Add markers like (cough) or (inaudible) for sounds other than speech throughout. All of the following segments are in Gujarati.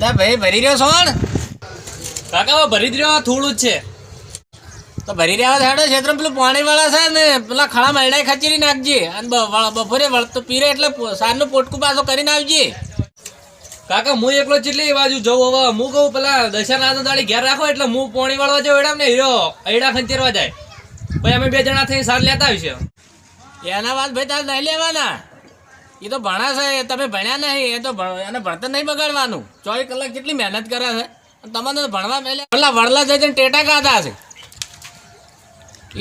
લે ભાઈ, ભરી રહ્યો છો કાકા ભરી જ રહ્યો થોડું જ છે. તો ભરી રહ્યા હેડો ક્ષેત્ર પેલું પાણીવાળા છે ને, પેલા ખળા મરડાઈ ખચેરી નાખજે. અને બપોરે વળતો પીરે એટલે સારનું પોટકું પાછો કરીને આવજે. કાકા, હું એકલો ચેટલી બાજુ જઉં. હવે હું કહું, પેલા દશા ના દાડી ઘેર રાખો, એટલે હું પોણી વાળવા જાઉં એડા ને હીરો. એડા ખંચેરવા જાય. પછી અમે બે જણા થઈને સાર લેતા આવીશું. એના વાત ભાઈ તારે નહીં લેવાના. એ તો ભણાશે તમે ભણ્યા નહીં એ તો એને ભણતર નહીં બગાડવાનું. ચોવીસ કલાક કેટલી મહેનત કરે છે? તમને તો ભણવા મેલે પેલા વડલા જઈને ટેટા ખાતા હશે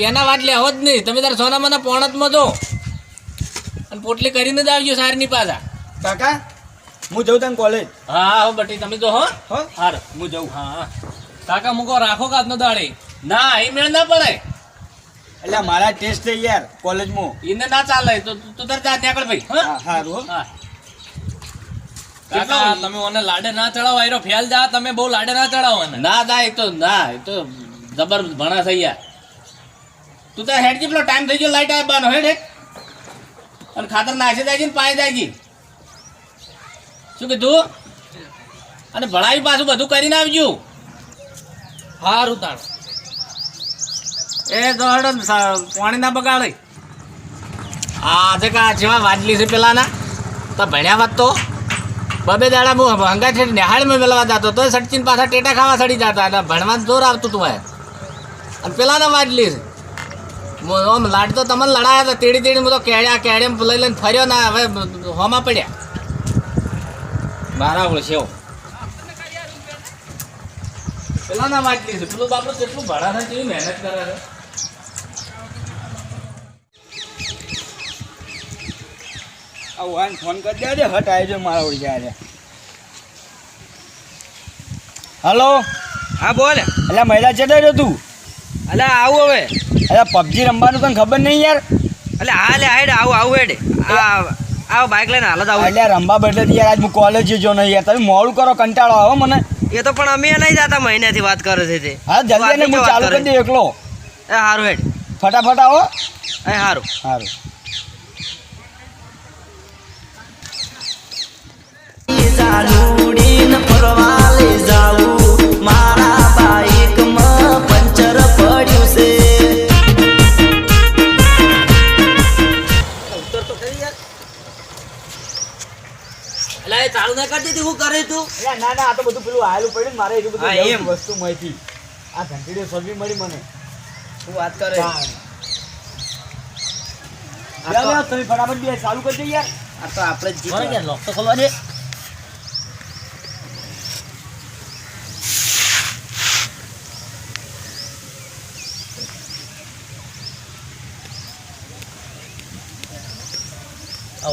એના વાત લેવો જ નહીં. તમે તારે સોનામાના પોણતમાં જો અને પોટલી કરીને જ આવજો સારની પાછા. કાકા હું જઉં તને કોલેજ હા હા બટી તમે જો હો. હો. હાર હું જઉં હા કાકા મૂકો રાખો કાતનો દાડી. ના એ મેળ ના પડે. એટલે મારા ટેસ્ટ થઈ યાર કોલેજમાં. ઈને ના ચાલે તો તું- તર જા ત્યાં ભાઈ હા? હા સારું હા. કાકા તમે ઓને લાડે ના ચડાવો આયરો ફેલ જા તમે બહુ લાડે ના ચડાવો ને ના દા એ તો ના એ તો જબર ભણા થઈ યાર તું તો હેડ પેલો ટાઈમ થઈ ગયો લાઈટ આવવાનો હેડ હેડ. અને ખાતર નાખી જાય ને પાઈ જાય શું કીધું? અને ભણાવી પાછું બધું કરીને આવજો. હારું તાણ. એ દોડ પાણી ના બગાડે. આજે કા જેવા વાજલી છે પેલાના, તો ભણ્યા વાત તો. બબે દાડા હું હંગા છે નિહાળમાં મેળવા જતો તો સચિન પાછા ટેટા ખાવા સડી જતા, અને ભણવા જોર આવતું તું ભાઈ અને પેલાના વાજલી છે. આમ લાડ તો તમને લડાયા હતા, તેડી તેડી હું તો કેળ્યા કેળે લઈ લઈને ફર્યો ના, હવે હોમાં પડ્યા. બરાબર છે પેલાના વાજલી છે. પેલું બાપડું કેટલું ભણા થાય મહેનત કરે છે. આ વાન ફોન કરી દેજે હટ આવી મારા ઓળી જાય હલો? હા બોલ. એટલે મહિલા ચેટે રહ્યો તું? એટલે આવું હવે. એટલે પબજી રમવાનું તને ખબર નહીં યાર? એટલે હા લે હાઈડ આવું આવું હેડ. આ આવ બાઇક લઈને હાલત આવું. એટલે રમવા બદલે યાર આજ હું કોલેજ જો નહીં યાર. તમે મોડું કરો કંટાળો આવો મને. એ તો પણ અમે નહીં જતા મહિનાથી વાત કરે છે તે. હા જલ્દી હું ચાલુ કરે દઉં એકલો. એ સારું હેડ. ફટાફટ આવો. એ હારું. સારું ચાલુડીન ફરવા લઈ જાવું મારા બાઈકમાં પંચર પડ્યું છે એટલે એ ચાલુ ના કરતી હતી હું કરે તું ના ના આ તો બધું પેલું આયેલું પડ્યું ને મારે બધું એમ. વસ્તુ મળી. આ ઘંટીડી મળી મને. હું વાત કરે? તમે ફટાફટ બે ચાલુ કરી દે યાર. આ તો આપણે જ. કે લોક તો ખોલવા દે.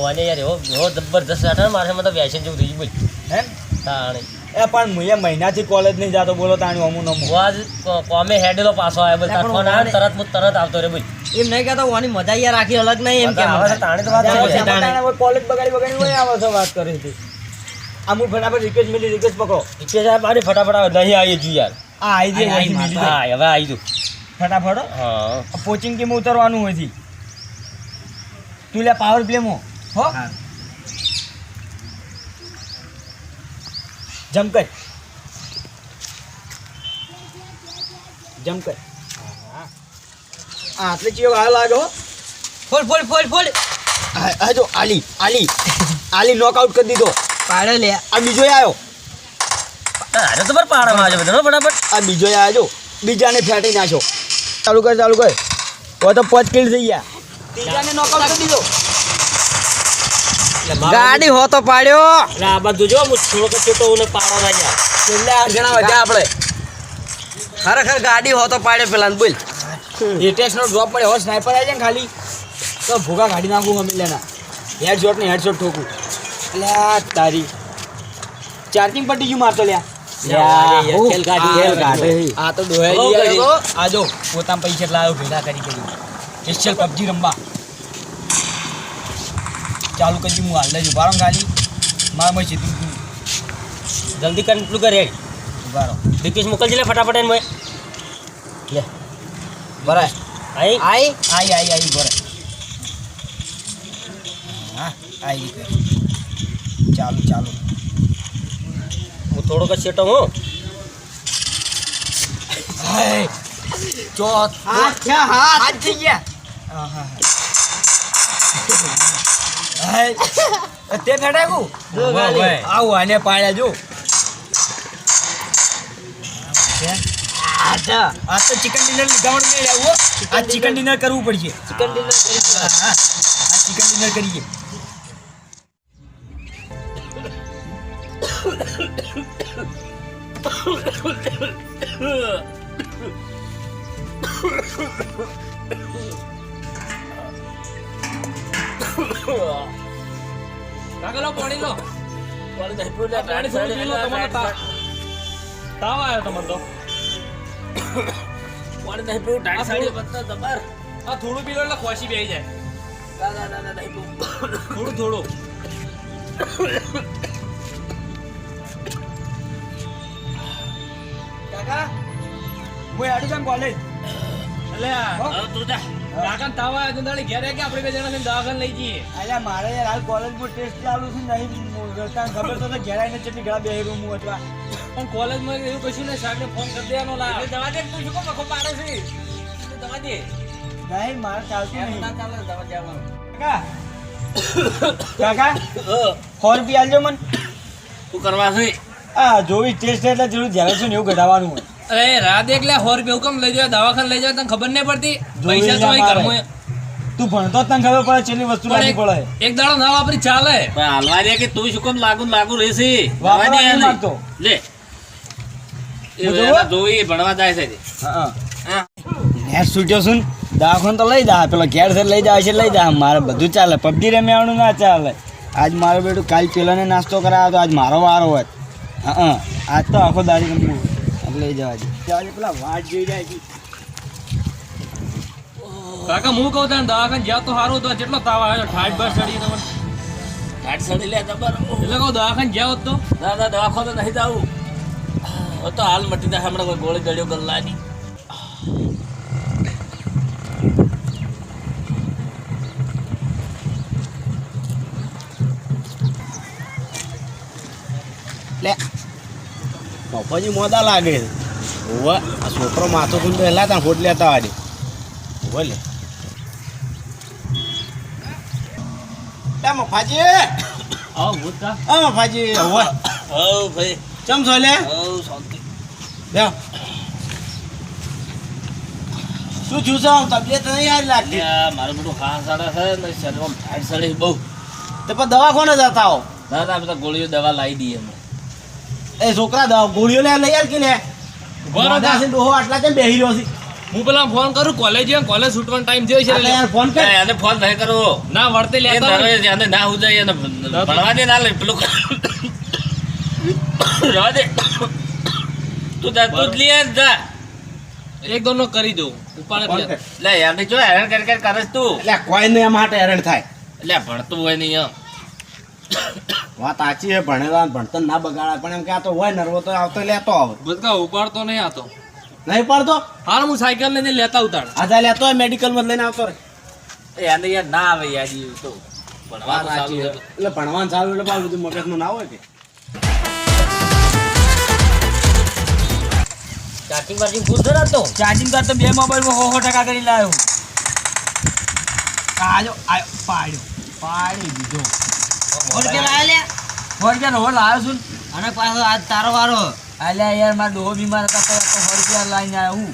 વાને યાર એવો એવો જબરદસ્ત આઠા મારે મતલબ તો જેવું થઈ ગયું બોલ. હે? તાણી. એ પણ હું એ મહિનાથી કોલેજ નહીં જાતો બોલો તાણી અમુ અમુક. હું આજ કોમે હેડેલો પાછો આવ્યો બોલ તાર ફોન આવે તરત હું તરત આવતો રે બોલ. એમ નહીં કહેતો ઓની મજા યાર આખી અલગ નહીં એમ કે આવે છે, તાણી તો વાત ત્યારે છે, તાણી. કોલેજ બગાડી બગાડી હોય આવે છો વાત કરી હતી? આ હું ફટાફટ રિક્વેસ્ટ મિલી રિક્વેસ્ટ પકડો. રિક્વેસ્ટ આ મારી ફટાફટ આવે નહીં આવી જુ યાર. આ આવી મિલી હા હવે આવી જુ. ફટાફટ હો. પોચિંગ કેમ ઉતરવાનું હોય છે? તું લે પાવર પ્લે માં. હો? જમ કર. જમ કર. હા આટલે ચિયો આ લાગો ફોડ ફોડ ફોડ ફોડ. આ જો આલી આલી. આલી નોકઆઉટ કરી દીધો. પાડે લે. આ બીજો આવ્યો અરે તો પર પાડામાં આવજો બધા હો, ફટાફટ. આ બીજો આવ્યો જો. બીજાને ફેટી નાખ્યો. ચાલુ કર ચાલુ કર. તો તો પાંચ કિલ થઈ ગયા. ત્રીજાને નોકઆઉટ કરી દીધો. ગાડી હો તો પાડ્યો. એટલે આ બધું જો હું થોડોક છોટો હું પાડો ના યાર એટલે જણા વધ્યા આપણે. ખરેખર ગાડી હો તો પાડ્યો પેલા બોલ. લેટેસ્ટનો ડ્રોપ પડે હવે સ્નાઈપર આવી જાય ને ખાલી. તો ભૂગા કાઢી નાખું અમે લેના હેડશોટ ને હેડશોટ ઠોકું. એટલે તારી. ચાર્જિંગ પટ્ટી ગયું મારતો લ્યા. આ તો ડોહે બહુ આ જો પોતાના પૈસા લાવ્યો ભેગા કરી કરી. સ્પેશિયલ પબજી રમવા. ચાલુ કરી હું હાલ લેજો બારો ખાલી. મારે મેં સીધું જલ્દી કરીને પેલું કર રહો. ડિકેશ મોકલજે લે ફટાફટ એને ભાઈ લે. બરાય આઈ. આઈ. આઈ આઈ આઈ બરાય હા આઈ ચાલુ ચાલુ. હું થોડોક સેટો હું. ચોથ. હાથ. હાથ થઈ ગયા. આહા. હાય. તે ફેટાકું? આવું આને પાડ્યા જો. આજા આ તો ચિકન ડિનર લીધાવાનું નહીં આવું. આ ચિકન ડિનર કરવું પડશે. ચિકન ડિનર હા. આ ચિકન ડિનર કરીએ. (coughs) કાકા લો. પાણી લો પાણી થોડું પી લો તમારો તાવ તાવ આવ્યો તમને તો. આ થોડું આ થોડું પી લો એટલે ખોસી બેસી જાય. થોડું થોડું. કાકા હું આડું કેમ કોલેજ એટલે કાકા તાવા આવ્યો તો દાડી ઘેર કે આપણે બે જણા થઈને દવાખાને લઈ જઈએ? અલ્યા મારે યાર હાલ કોલેજમાં ટેસ્ટ ચાલુ છે નહીં તને ખબર તો ઘેરાય ને કેટલી ગળા બે રૂમ અથવા પણ કોલેજમાં એવું કશું નહીં સાહેબને ફોન કરી દેવાનો લા દવા દે તું શું મખો પાડે છે. દવા દે. નહીં મારે ચાલતું નહીં. ચાલે દવા દેવાનું. કાકા કાકા સો રૂપિયા આલજો મને. શું કરવા છે? આ જોવી ટેસ્ટ એટલે જરૂર ધ્યાન છે ને એવું ઘટાડવાનું હોય. અરે રાત એકલા સો રૂપિયા હુકમ લઈ જાય દવાખાને લઈ જાય તને ખબર નહીં પડતી? પૈસા તો મારે. તું ભણતો તને ખબર પડે છેલ્લી વસ્તુ લાગી પડે. એક- દાડો ના વાપરી ચાલે. પણ હાલવા દે કે તું શું કેમ લાગુ લાગુ રહેશે? વાપરવા દે નહીં માંગતો. લે. જોઈ ભણવા જાય છે. હા હા. નેટ છૂટ્યો છું ને દવાખાને તો લઈ જા. પેલો ઘેર છે લઈ જાય છે લઈ જા. મારે બધું ચાલે. પબજી રમ્યાવાનું ના ચાલે. આજ મારો બેટું કાલ પેલાને નાસ્તો કરાવ્યો તો આજ મારો વારો હોય. હા હા. આજ તો આખો દાડી આજ લઈ જવા દે. જવા પેલા વાટ જોઈ જાય છે. કાકા હું કહું તને દવાખાને જ્યાં તો સારું તો જેટલો તાવ આવ્યો ઠાઠ બસ ચડી તમે ઠાઠ સડી લે જબર. એટલે કહું દવાખાને જ્યાં હોત તો? દાદા દવાખો તો નહીં જાવું હો તો હાલ મટી દે હમણાં કોઈ ગોળી દળ્યો ગલ્લાની. લે. પપ્પાજી મોદા લાગે છે. આ છોકરો માથો ખૂન પહેલા ત્યાં ફોટ લેતા વાડે ઓવે લે. એ મફાજી. આવો મફાજી હવ ભાઈ. ચમ છો લે? હવ શાંતિ. લે. શું છે? આમ તબિયત નહીં યાદ લાગતી? આ મારું બધું ખાસ સડે છે ને શરીરમાં ઠાઠ સડી બહુ. તો પણ દવા કોને જતા હો ના ના બધા ગોળીઓ દવા લાવી દઈએ અમે એ છોકરા દવા ગોળીઓ લે લઈ આલ કે લે. મોઢા છે ડોહો આટલા કેમ બેહી રહ્યો છે? હું પેલા ફોન કરું કોલેજ કોલેજ છૂટવાનો ટાઈમ થયો છે યાર ફોન કર. ના, એને ફોન નહીં કરો. ના વર્તે લેતા એને ના ઉજાય એને ભણવા દે ના લે પેલું રવા દે. તું જા તું જ લઈ આવ, જા. એક દોનો કરી દઉં. ઉપાડે. લે યાર જો હેરાન કર કર કરે તું. એટલે કોઈ ને એ માટે હેરાન થાય. એટલે ભણતું હોય નહીં એમ. વાત સાચી છે ભણેલા ભણતર ના બગાડા પણ એમ કે આ તો હોય નરવો તો આવતો લેતો આવે. બધા ઉપાડતો નહીં આતો નહીં પડતો હાલ હું સાયકલ લઈને લેતા ઉતાર. આજે લેતો હોય મેડિકલમાં લઈને આવતો રે એને યાર ના આવે યાર તો. ભણવાનું એટલે ભણવાનું સારું એટલે બધું મગજમાં ના હોય કે. ચાર્જિંગ વાર્જિંગ ફૂલ છે તો? ચાર્જિંગ કર તો બે મોબાઈલમાં હો હો ટકા કરી લાવ્યો આજો આયો પાડ્યો પાડી દીધો. રૂપિયા નો લાવ્યો છું. અને પાછો આજ તારો વારો. અલ્યા યાર મારા ડોહો બીમાર હતા તો સો રૂપિયા લઈને આવ્યો હું.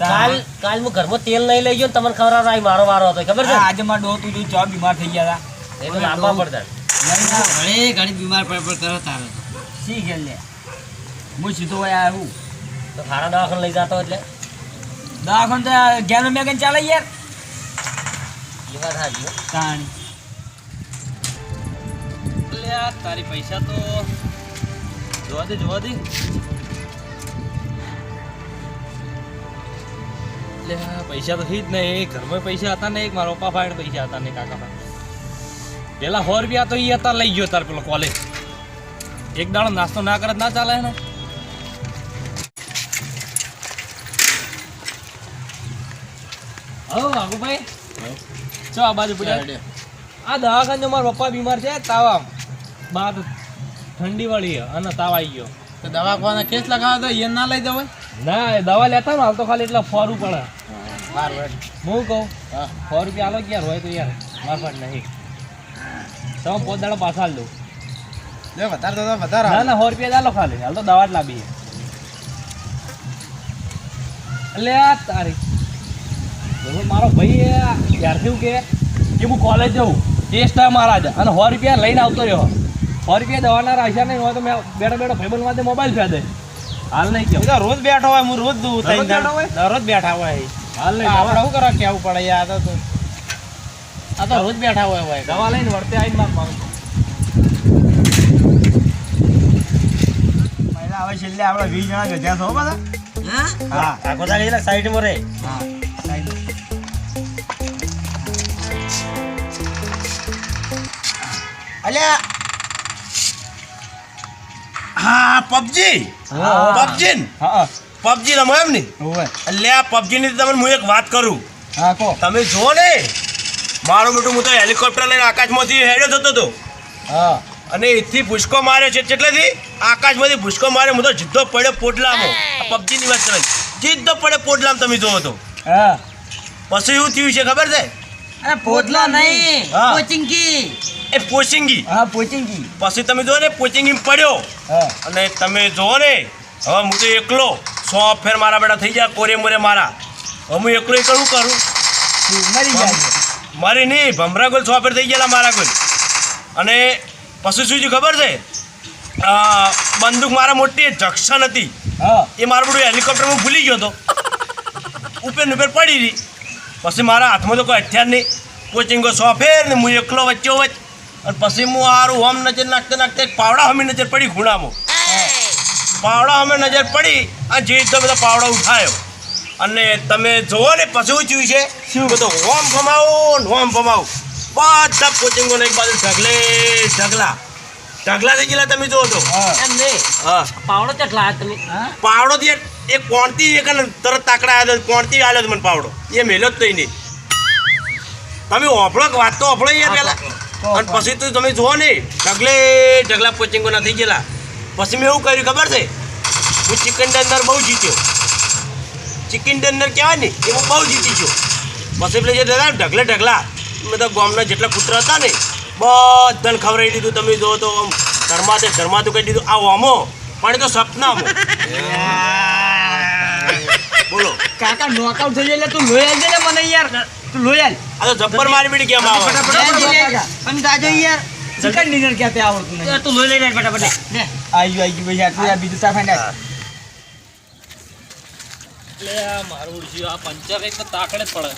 કાલ કાલ હું ઘરમાં તેલ નહીં લઈ ગયો તમને ખબર આવી મારો વારો હતો ખબર છે? આજે મારા ડોહો તું જો બીમાર થઈ ગયા હતા. તો લાંબા પડતા ઘણી ઘણી બીમાર પડ પડ કરો તારે. શી ખેલ લે? હું સીધો હોય આવ્યો તો સારા દવાખાને લઈ જતો એટલે? દવાખાને તો ઘેર મેં ચાલે યાર. એ વાત સાચી તાણી. આ તારી પૈસા તો જોવા દે જોવા દે. પૈસા તો થઈ જ નહીં. ઘરમાં પૈસા હતા ને એક મારા પપ્પા પાસે પૈસા હતા ને કાકા પેલા સો રૂપિયા તો ઈ હતા લઈ ગયો તાર પેલો કોલેજ. એક દાડો નાસ્તો ના કરે ના ચાલે ને? હો આગુભાઈ ચો આ બાજુ પડ્યા? આ દવાખાને મારા પપ્પા બીમાર છે તાવ આમ. બાદ ઠંડી વળી અને તાવ આવી ગયો. તો દવાખાને કેસ લગાવો તો એ ના લઈ જવાય? ના એ દવા લેતા ને હાલ તો ખાલી એટલે ફોરું પડે હું કહું સો રૂપિયા આલો કે યાર હોય તો યાર મારફાટ નહીં. તમે પોત દાડો પાછા દઉં વધારે તો વધારે ના ના સો રૂપિયા ચાલો ખાલી. હાલ તો દવા જ લાવી એટલે આ તારી. મારો ભાઈ ત્યારથી કે કે હું કોલેજ જઉં. ટેસ્ટ મારા જ. અને સો રૂપિયા લઈને આવતો રહ્યો. સો રૂપિયા દવાના રાખ્યા નહીં હોય તો મેં બેઠો બેઠો ભાઈબંધ માટે મોબાઈલ ફેદે હાલ નહીં કેવું. રોજ બેઠો હોય હું રોજ દઉં દરરોજ બેઠો હોય? દરરોજ બેઠા હોય. હાલ નહીં આપણે શું કરવા કેવું પડે યાર? આ તો આ તો રોજ બેઠા હોય હોય. દવા લઈને વર્તે આવીને માર મારું. પહેલા હવે છેલ્લે આપણે વીસ જણા ગજા છો બધા હા? આખો દાડી સાઈડમાં રહે હા. સાઈડ. અલ્યા હા પબજી. પબજી હા પબજી રમો એમ ને? એટલે આ પબજી ની તમને હું એક વાત કરું. હા કો તમે જુઓ ને મારો બેટું હું તો હેલિકોપ્ટર લઈને આકાશમાંથી હેડ્યો થતો હતો હા. અને એથી ભૂસકો માર્યો છે એટલેથી આકાશમાંથી ભૂસકો માર્યો હું તો જીદ્દો પડ્યો પોટલામાં. પબજીની વાત કરે જીદ્દો પડ્યો પોટલામ તમે જોવો તો. હા. પછી એવું થયું છે ખબર છે? અરે પોટલા નહીં હા. કોચિંગકી એ પોચિંગી. હા પોચિંગી. પછી તમે જો ને પોચિંગી પડ્યો. અને તમે જુઓ ને હવે હું તો એકલો. સો ફેર મારા બેટા થઈ ગયા કોરે મોરે મારા. હવે હું એકલો એકલું કરું? મરી નહીં ભમરા ગોલ સો ફેર થઈ ગયેલા મારા ગોલ અને પછી શું થયું ખબર છે? બંદૂક મારા મોટી જંક્શન હતી. એ મારું બધું હેલિકોપ્ટરમાં ભૂલી ગયો હતો. ઉપર ને ઉપર પડી રહી. પછી મારા હાથમાં તો કોઈ હથિયાર નહીં. કોચિંગો સો ફેર ને હું એકલો વચ્ચો વચ્ચ અને પછી હું હારું હોમ નજર નાખતે નાખતે એક પાવડા અમે નજર પડી ખૂણામાં. પાવડા અમે નજર પડી અને જે રીતે બધા પાવડા ઉઠાયો. અને તમે જુઓ ને પછી શું થયું છે શું? બધો હોમ ફમાવો હોમ ફમાવો બધા કોચિંગોને એક બાજુ ઢગલે ઢગલા. ઢગલા થઈ ગયેલા તમે જોવો તો. એમ નહીં. પાવડો કેટલા તમે? પાવડો થી એ કોણતી એક તરત તાકડા આવ્યો કોણથી કોણતી આવ્યો મને પાવડો. એ મેલો જ નહીં. તમે ઓફળો વાત તો ઓફળો યાર પેલા. અને પછી તો તમે જુઓ ને ઢગલે ઢગલા પોચિંગો ના થઈ ગયેલા. પછી મેં એવું કર્યું ખબર છે? હું ચિકન ડનર બહુ જીત્યો. ચિકન ડનર કહેવાય ને એ હું બહુ જીતી છું પછી પેલા જે હતા ઢગલે ઢગલા બધા ગામના જેટલા કૂતરા હતા ને બધાને ખવડાવી દીધું તમે જુઓ તો આમ ધર્માતે તે ઘરમાં તો કહી દીધું. આ ઓમો પણ એ તો સપનામાં બોલો. કાકા નોકઆઉટ થઈ જાય તું લોહી આલજે ને મને યાર. તું લોહી આ તો જબ્બર મારી પીડી કેમ આવે. તમે તાજો યાર ચિકન ડિનર ક્યાં તે આવડતું નહીં? તું લોહી લઈને ફટાફટ. લે. આયુ આયુ ભાઈ આટલું યાર બીજું તા ફાંડા એટલે આ મારું આ પંચર એક તાકડે જ પડે.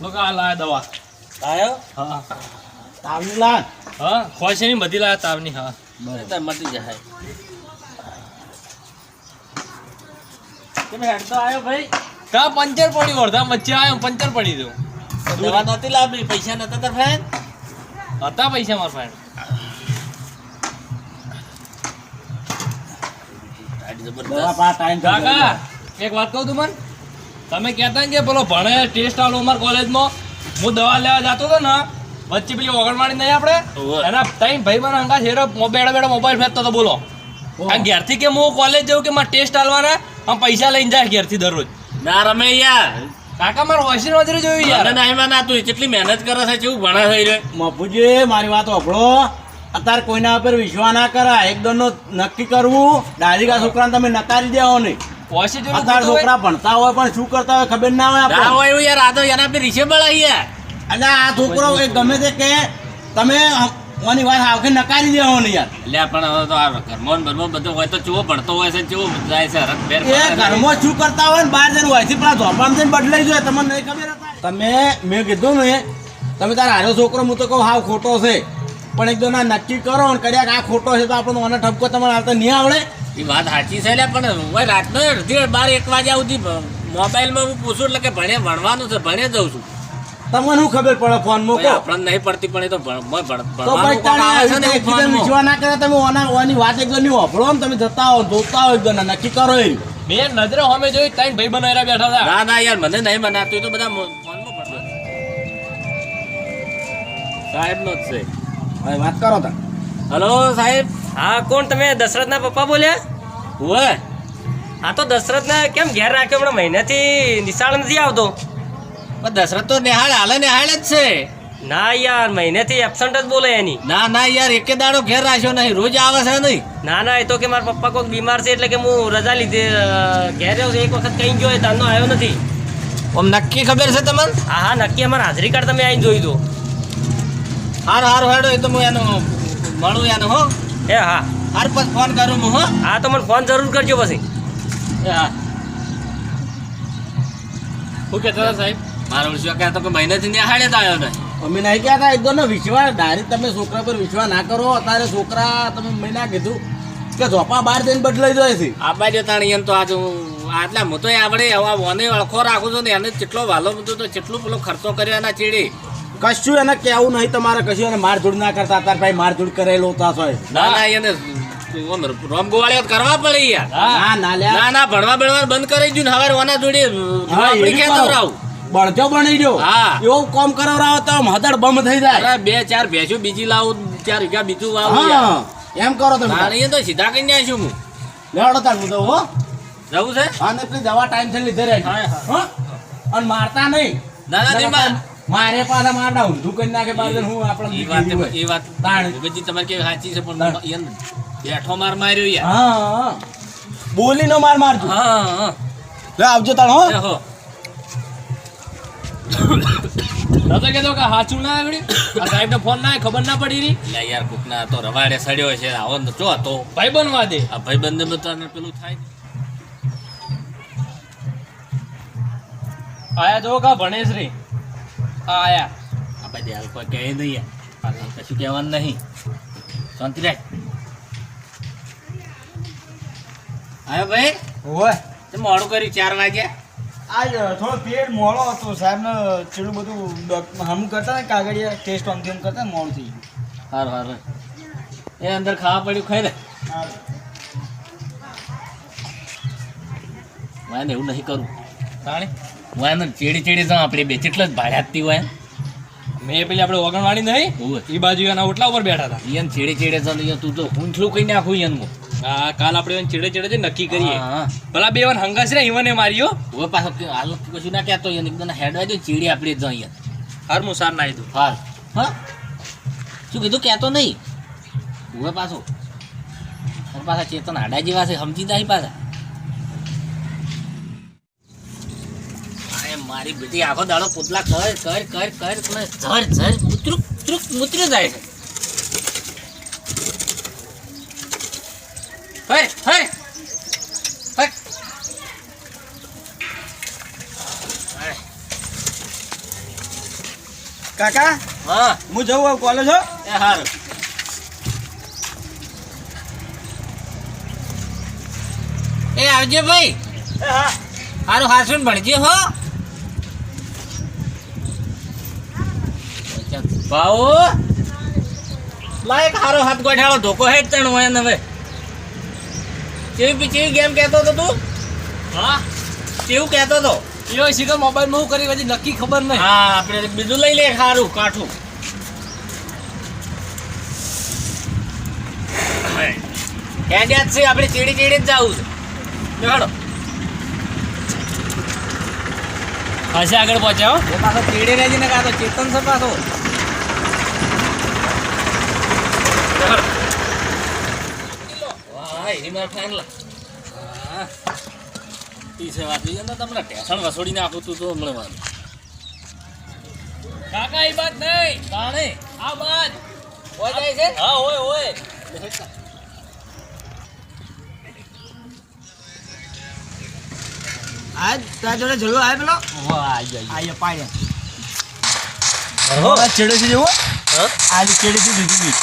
લોકો આ લાયા દવા. લાયો? હા. તાવની લાન હા ખોશીની બધી લાયા તાવની હા. બરાબર. મટી જાય. તમે હેડ તો આયો ભાઈ? કા પંચર પડ્યું અડધા વચ્ચે આવ્યો પંચર પડી દઉં દવા નહોતી લાવવી? પૈસા નતા તાર ફેન હતા પૈસા માર કાકા એક વાત કહું તું મને? તમે કહેતા કે પેલો ભણે ટેસ્ટ આલો અમાર કોલેજમાં હું દવા લેવા જતો હતો ને વચ્ચે પેલી ઓગણવાડી નહીં આપણે? એના ત્રણ ભાઈ મને અંગા શેરો બેડા બેડા મોબાઈલ ફેરતો તો બોલો. ઘેરથી કે હું કોલેજ જઉં કે મારે ટેસ્ટ આલવાના આમ પૈસા લઈને જાય ઘેરથી દરરોજ. ના રમે યાર. કાકા મારે વોશિંગ વધારે જોયું યાર. ના એમાં ના તું કેટલી મહેનત કરે છે કેવું ભણા થઈ રહ્યો. મફુજી મારી વાત સાંભળો અત્યારે કોઈના ઉપર વિશ્વાસ ના કરાય. એકદમ નો નક્કી કરવું. ડાયરેક્ટ આ છોકરાને તમે નકારી દેવો નહીં. હોય? છોકરા ભણતા હોય પણ શું કરતા હોય ખબર ના હોય ના આપણે હોય એવું યાર આ તો એના પે રિસેબલ આવી યાર. અને આ છોકરો એ ગમે તે કે તમે મારી વાત આવખે નકારી દેવો નહીં યાર. એટલે પણ હવે તો આ ઘરમાં ને બરમાં બધું હોય તો ચેવો પડતો હોય છે ચેવો જાય છે એ ઘરમાં શું કરતા હોય ને બહાર જઈને પણ આ ઝોપામાં જઈને બદલાઈ જોઈએ તમને નહીં ખબર તમે મેં કીધું ને તમે તારા હારો છોકરો હું તો કહું હાવ ખોટો છે. પણ એકદમ ના નક્કી કરો ને કર્યા આ ખોટો છે તો આપણને મને ઠપકો તમારે આવતા નહીં આવડે. એ વાત સાચી છે લે પણ હોય રાતનો અડધી બાર એક વાગ્યા સુધી મોબાઈલમાં હું પૂછું એટલે કે ભણે ભણવાનું છે ભણે જઉં છું. તમને શું ખબર પડે ફોન મોકો? આપણને નહીં પડતી પણ એ તો છે ને એકદમ ફોનમાં. ના કરે તમે ઓના ઓની વાત એકદમ નહીં વાપરો ને તમે જતા હો જોતા હો એકદમ નક્કી કરો એ બે નજરે અમે જોઈ ત્રણ ભાઈ બનાવ્યા બેઠા હતા. ના ના યાર મને નહીં મનાતું તો બધા મો- ફોનમાં પડતો સાહેબ નો જ છે. હવે વાત કરો તા. હલો સાહેબ? હા કોણ તમે? દશરથના પપ્પા બોલ્યા? હુએ હા તો દશરથને કેમ ઘેર રાખ્યો? હમણાં મહિનાથી નિશાળ નથી આવતો. પણ દશરથ તો નિહાળ હાલે નિહાળ જ છે. ના યાર મહિનેથી એબસન્ટ જ બોલે એની. ના ના યાર એકે દાડો ઘેર રાખ્યો નહીં રોજ આવે છે નહીં. ના ના એ તો કે મારા પપ્પા કોઈક બીમાર છે એટલે કે હું રજા લીધે ઘેર રહ્યો એક વખત કઈ ગયો તારનો આવ્યો નથી. આમ નક્કી ખબર છે તમને? હા હા નક્કી અમારા હાજરી કાર્ડ તમે આવીને જોઈ દો હાર હારું હેડો એ તો હું એનો મળું એનો હો. એ હા. હાર પછી ફોન કરું હું હો. હા તો મને ફોન જરૂર કરજો પછી. એ હા. શું કહેતો સાહેબ? મારો વિશ્વાસ કહેતો કે મહિનેથી નિહાળે જ આવ્યો નહીં. અમે નહીં કહેતા એકદમ ને વિશ્વાસ ડાયરેક્ટ તમે છોકરા પર વિશ્વાસ ના કરો. અત્યારે છોકરા તમે મહિના કીધું કે ઝોપા બહાર જઈને બદલાઈ જાય છે. આ બાજુ તાણી એમ તો આજ આટલા હું તો આપણે વને અળખો રાખું છું ને એને જેટલો વાલો બધું તો પેલો ખર્ચો કર્યો એના ચીડી. કશું એને કહેવું નહીં તમારે કશું એને મારધૂડ ના કરતા. તાર ભાઈ મારધૂડ કરેલો હોય ના ના એને રોમ ગોવાળીઓ કરવા પડે યાર. ના ના ના ના ભણવા ભણવા બંધ કરી દીધું ને હવે ઓના જોડે આપણી ક્યાં બળજો બની ગયો. હા. એવું કોમ કરાવરાવો તો હદડ બમ થઈ જાય. અરે બે ચાર ભેંસું બીજી લાવું ચાર વીઘા બીજું વાવું હા એમ કરો તમે. તાણી તો સીધા કઈ આવીશું હું. લેવડો તાર હું તો હો. જવું છે? અને પેલી દવા ટાઈમથી લીધે રહે હા, હા. હો? અને મારતા નહીં. દાદા ના નહીં માર. મારે પાછા મારડા ઊંધું કરી નાખે બાજુ હું આપણે એ વાત એ વાત તાણ. ભૂપેશજી તમારે કેવી સાચી છે? પણ બેઠો માર માર્યો યાર. હા બોલીનો બોલી નો માર મારજો. હા હા. લે આવજો તાણ હો. હો. દાદા કહેતો કે હાચું ના આવડ્યું આ સાહેબને ફોન ના ખબર ના પડી રહી એટલે યાર કોકના તો રવાડે સડ્યો છે આવો ને ચો તો. ભાઈ બનવા દે. આ ભાઈ બંધ બધાને પેલું થાય આયા જો કા ભણેશ રે આ આયા. આ બધી હાલ કોઈ કહે નહીં યાર. કશું કહેવાનું નહીં. શાંતિ રાખ. આવ્યો ભાઈ? ઓય. તે મોડું કર્યું? ચાર વાગ્યા? આજ થોડો પેટ મોડો હતો સાહેબ ને ચેડું બધું હમ કરતા ને કાગળિયા ટેસ્ટ આમ તેમ કરતા ને મોડું થઈ સારું હાર એ અંદર ખાવા પડ્યું ખાઈ ને ગયું વાયને એવું નહીં કરું. તાણે? વાયને ચેડી ચેડી જાઉં આપણે બે જેટલા જ ભાડ્યા ભાડ્યાતી હોય મેં પેલી આપણે ઓગણવાડી નહીં એ બાજુ એના ઓટલા ઉપર બેઠા હતા. એને ચેડી ચેડે જાઉં તું તો ઊંઠલું કહી નાખું ઈયન હું કાલ આપણે એને ચડે ચડે નક્કી કરીએ. ભલા બે વાર હંગાસ ને ઈવને માર્યો હવે પાછો હાલ કશું ના કહેતો ઈયન એકદમ હેડવા દે ચીડી આપણે જ અહીંયા. હાર હું સાર નાઈ દઉં. હાલ. હા? શું કીધું? કહેતો નહીં. હવે પાછો. પાછા ચેતન આડા જેવા છે સમજી જાય પાછા. મારી બેટી આખો દાડો પોતલા કર કર કર કર ઝર ઝર મુતરુક મુતરી જાય છે. હય હય કાકા હા. હું જવું આવું કોલેજ હો. એ હારું. એ આવજે ભાઈ. હારું હાસુન ભણજે હો. ભાઉ લાયક હારો હાથ ગોઠાળો ધોકો હેડ તણ હોય ને હવે. કેવી પીચી ગેમ કહેતો તો તું? હા? કેવું કહેતો તો એવો સીધો મોબાઈલમાં હું કરી પછી નક્કી ખબર નહીં. હા આપણે બીજું લઈ લે સારું કાઠું. ક્યાં જ છે આપણે ચીડી ચીડી જ જવું છે. બેહાડો હશે આગળ પહોંચ્યા પાછો ચીડી રહેજી ને કાં તો ચેતન છે પાછો? વાહ, એની મારે ફેન લા. વાહ. ઈ છે વાત ઈ અંદર તમને. ટેન્શન વસોડી આપું તું તો હમણાં વાત કાકા એ વાત નહીં. આ હોય જાય છે? હા હોય હોય. આજ તારા જોડે જલ્લો આવે પેલો? વાહ આઈ આયો ચેડે છે જેવો? આજ ચેડે છે દીધી બી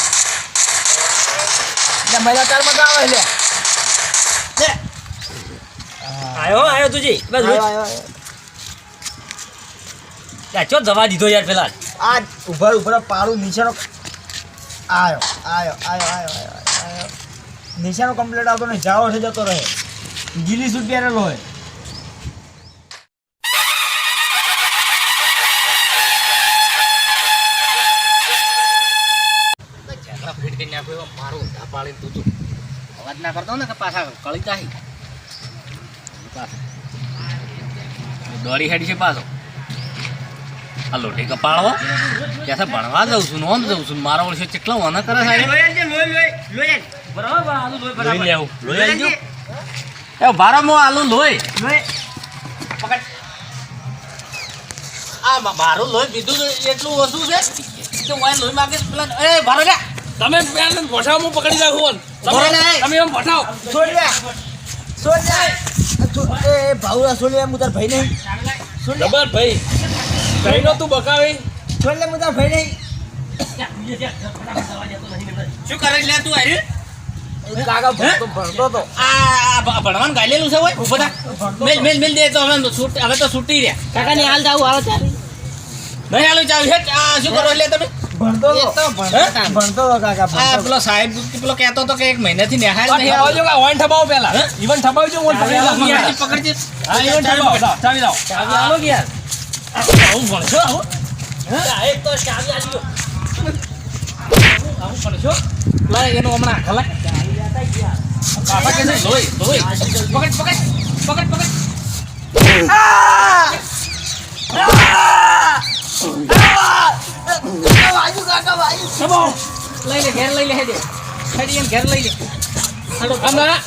એટલે મહિના ચારમાં આવે લે આયો આયો તુજી બસ રોજ ચો જવા દીધો યાર પેલા આજ ઉભર ઉભર પાડું નીચેનો આયો આયો આયો આયો આયો આયો. નીચેનો કમ્પ્લીટ આવતો ને જાવો છે જતો રહે. ગીલી સૂટ પહેરેલો હોય. ઝઘડા ફીટ કરી નાખ્યો એવો મારો પાડીને તું તું અવાજ ના કરતો ને કે પાછા કળી જાય પાછા. દોડી હેડી છે પાછો. આ લોટી કપાળો. ત્યાં ભણવા જઉં છું નોમ જઉં છું. મારો વર્ષે કેટલો વન કરે એ ભારો મો આલુ લોહી આ મારું લોહી પીધું એટલું ઓછું છે કે હું લોહી માગે પેલા એ ભારો તમે પેલા પકડી રાખો તમે એમ ભઠાવ છોડ દે એ ભાઉરા છોડ દે તાર ભાઈ નહીં જબર ભાઈ. કઈનો તું બકાવી છોડ દે હું તાર ભાઈ નહીં શું કરે લે તું આરી કાકા ભણતો તો. આ ભણવાનું ગાલેલું છે હોય થા. મેલ મેલ મેલ દે તો હવે છૂટ હવે તો છૂટી રહ્યા. કાકા ની હાલ જાવ હાલ ચાલ. નહીં હાલું ચાલ હેટ આ શું કરો એટલે તમે? ભણતો હતા. કાકા આ પેલો સાહેબ પેલો કહેતો હતો કે એક મહિનાથી નિહાળ નહીં ઠબાવજો કા ઓન ઠબાવ પેલા ઈવન ઠબાવજો ઓન પકડી પકડજે. હા ઈવન ઠબાવ ચાવી લાવ. ચાવી આલો કે યાર. આવું ભણશો આવું? એક તો ચાવી આલ્યો. આવું ભણશો? લા એનું હમણાં. કાકા છે, પકડ પકડ પકડ પકડ. લઈ લે ઘેર લઈ લે હેડે હેડી એને ઘેર લઈ લે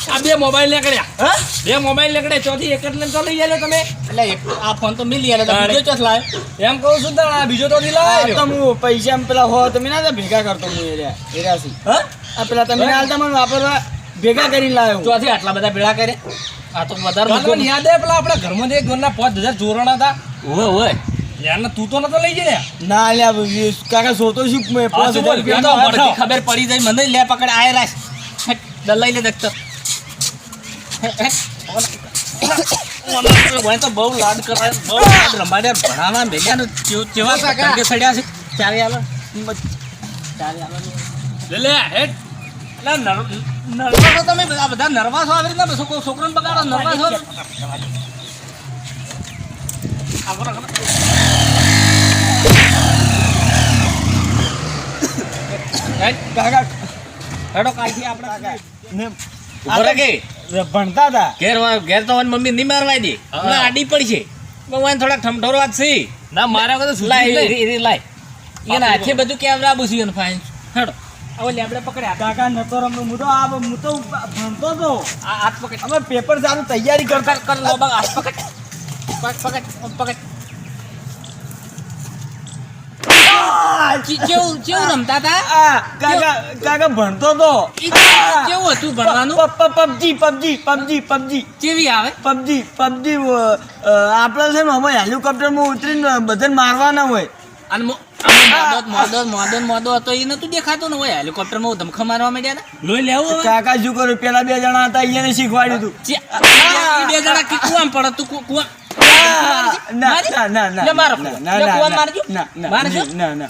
આ બે મોબાઈલ નીકળ્યા બે મોબાઈલ નીકળ્યા ચોથી એક જ તો લઈ જાય તમે એટલે આ ફોન તો મિલી બીજો ચોથ લાવે એમ કહું છું આ બીજો તો નહીં તો હું પૈસા માં પેલા હો તમે ના ભેગા કરતો હું એરિયા એરિયાથી હા પેલા તમે હાલતા મને વાપરવા ભેગા કરી લાવ્યો. ચોથી આટલા બધા ભેળા કરે આ તો વધારે યાદ હે પેલા આપણા ઘરમાં એક ઘરના પાંચ હજાર જોરણ હતા હોય તું તો નતો લઈ જાય. ના અલ્યા એ કાકા સોતો શું મેં પાંચ રૂપિયા. ખબર પડી જાય મને લે પકડ આય રાખ. દલાઈ લે દખ્તર હેટ, હેટ. ઓલા- ઓલા તો બહુ લાડ કરાય બહુ લાડ રમાડ્યા ભણાવવા ભેગ્યા ને કેવા પતંગે સડ્યા છે ચારે આલો ચારે આલો. લે લે હેટ. એટલે નર- નર્વસ તમે આ બધા નર્વસ આવી રીતના છોકરો છોકરાને બગાડો નર્વસ હો આ કરો, કરો. હેટ, કાકા હેડો કાલથી આપણે ને ઊભો રહે કે? ભણતા હતા ઘેર ઘેર તો મમ્મી નહીં મારવા દે. હમણાં આડી પડી છે. ભગવાન થોડાક ઠમઠોરો વાત છે. ના મારા વગર લાય રી- રી- લાય. એના હાથે બધું કેમ રાબુ છે એને ફાઈન. હેડો. હવે લેબડે પકડ્યા કાકા નતો રમતો હું તો આ હું તો ભણતો તો. આ હાથ પકડ. અમે પેપર ચાલુ તૈયારી કરતા કર કર લો હાથ પકડ. પકડ પકડ પકડ ચી- કેવું કેવું રમતા હતા કાકા કાકા ભણતો તો. કેવું- કેવું હતું ભણવાનું? PUBG PUBG PUBG PUBG. કેવી આવે? પબજી પબજી આપણે છે ને અમે હેલિકોપ્ટરમાં ઉતરીને બધાને મારવાના હોય. અને મોદો મોદો મોદો હતો એ નતું દેખાતો ને હોય. હેલિકોપ્ટરમાં ધમખા મારવા માંડ્યા ને લોહી લેવું કાકા શું કરું? પેલા બે જણા હતા એને શીખવાડ્યું હતું. બે જણા કીધું આમ પડે તું કુ- કુવા ના ના ના ના મારો ના ના ના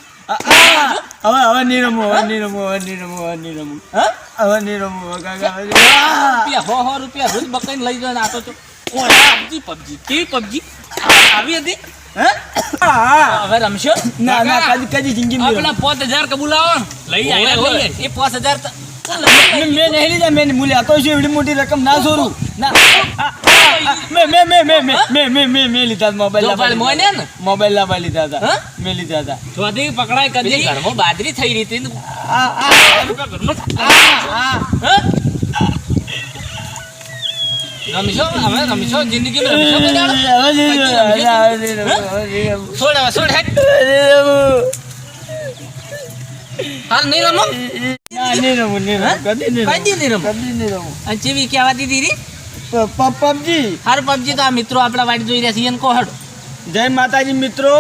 પાંચ હજાર કબૂલાવો લઈ આવ્યા એ પાંચ હજાર મેં નહીં મેં મૂલ્યા. તો શું મોટી રકમ? ના જોરું ના. મેં મેં મેં મેં મેં મેં મેં મેં મેં લીધા હતા મોબાઈલ જો ને ને. મોબાઈલ લાવવા લીધા હતા હા? લીધા હતા ચોથી પકડાય કદી ઘરમાં બાજરી થઈ રહી હતી. આ આ? રમશો હવે રમશો રમશો. છોડ હવે છોડ હેટ. હાલ નહીં રમો ના, નહીં રમવું, નહીં રમવું. કદી નહીં કદી નહીં રમો કદી નહીં રમવું. અને જેવી કહેવા દીધી રી પ- પ- પબજી. હાર પબજી તો આ મિત્રો આપણા વાડી જોઈ રહ્યા છીએ. એને કહો જય માતાજી મિત્રો.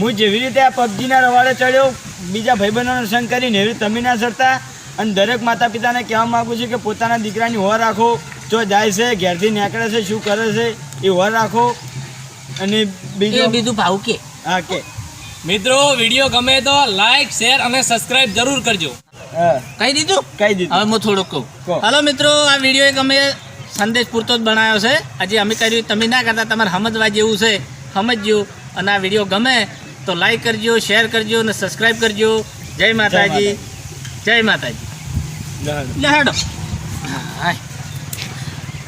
હું જેવી રીતે આ પબજીના રવાડે ચડ્યો બીજા ભાઈબંધોનો સંગ કરીને એવી તમે ના સરતા અને દરેક માતા પિતાને કહેવા માગું છું કે પોતાના દીકરાની હોર રાખો. જો જાય છે ઘેરથી નીકળે છે શું કરે છે એ હોર રાખો. અને બીજું બીજું ભાવ કે. હા કે. મિત્રો વીડિયો ગમે તો લાઈક શેર અને સબસ્ક્રાઇબ જરૂર કરજો. હા. કહી દીધું? કહી દીધું. હવે હું થોડુંક કહું. હાલો મિત્રો આ વીડિયો અમે સંદેશ પૂરતો જ બનાવ્યો છે. હજી અમે કર્યું તમે ના કરતા તમારે સમજવા જેવું છે. સમજજો અને આ વીડિયો ગમે તો લાઈક કરજો શેર કરજો અને સબસ્ક્રાઈબ કરજો. જય માતાજી. જય માતાજી. લહેડો. હા.